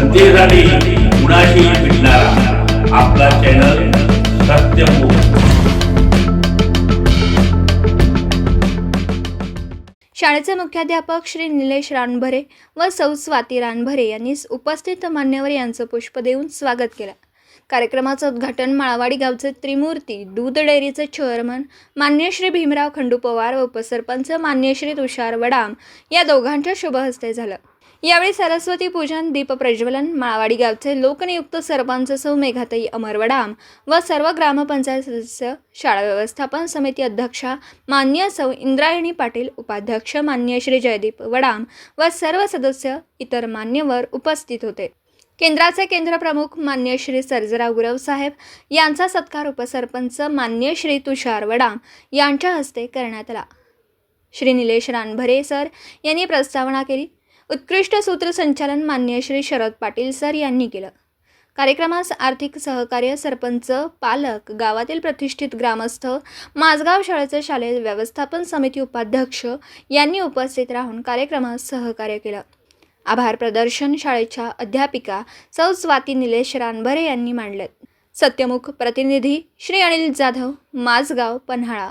जनतेसाठी कुणाशी भेटणारा. आपला चॅनल शाळेचे मुख्याध्यापक श्री निलेश रानभरे व सौ स्वाती रानभरे यांनी उपस्थित मान्यवर यांचं पुष्प देऊन स्वागत केलं. कार्यक्रमाचं उद्घाटन माळवाडी गावचे त्रिमूर्ती दूध डेअरीचे चेअरमन मान्य श्री भीमराव खंडू पवार व उपसरपंच मान्य श्री तुषार वडाम या दोघांच्या शुभहस्ते झालं. यावेळी सरस्वती पूजन दीप प्रज्वलन माळवाडी गावचे लोकनियुक्त सरपंच सौ मेघाताई अमर वडाम व सर्व ग्रामपंचायत सदस्य शाळा व्यवस्थापन समिती अध्यक्षा मान्य सौ इंद्रायणी पाटील उपाध्यक्ष मान्य श्री जयदीप वडाम व सर्व सदस्य इतर मान्यवर उपस्थित होते. केंद्राचे केंद्रप्रमुख मान्य श्री सर्जराव गुरवसाहेब यांचा सत्कार उपसरपंच मान्य श्री तुषार वडाम यांच्या हस्ते करण्यात आला. श्री निलेश रानभरे सर यांनी प्रस्तावना केली. उत्कृष्ट सूत्रसंचालन मान्य श्री शरद पाटील सर यांनी केलं. कार्यक्रमास आर्थिक सहकार्य सरपंच पालक गावातील प्रतिष्ठित ग्रामस्थ माझगाव शाळेचे शालेय व्यवस्थापन समिती उपाध्यक्ष यांनी उपस्थित राहून कार्यक्रमास सहकार्य केलं. आभार प्रदर्शन शाळेच्या अध्यापिका सौ स्वाती निलेश रानभरे यांनी मांडलेत सत्यमुख प्रतिनिधी श्री अनिल जाधव माझगाव पन्हाळा.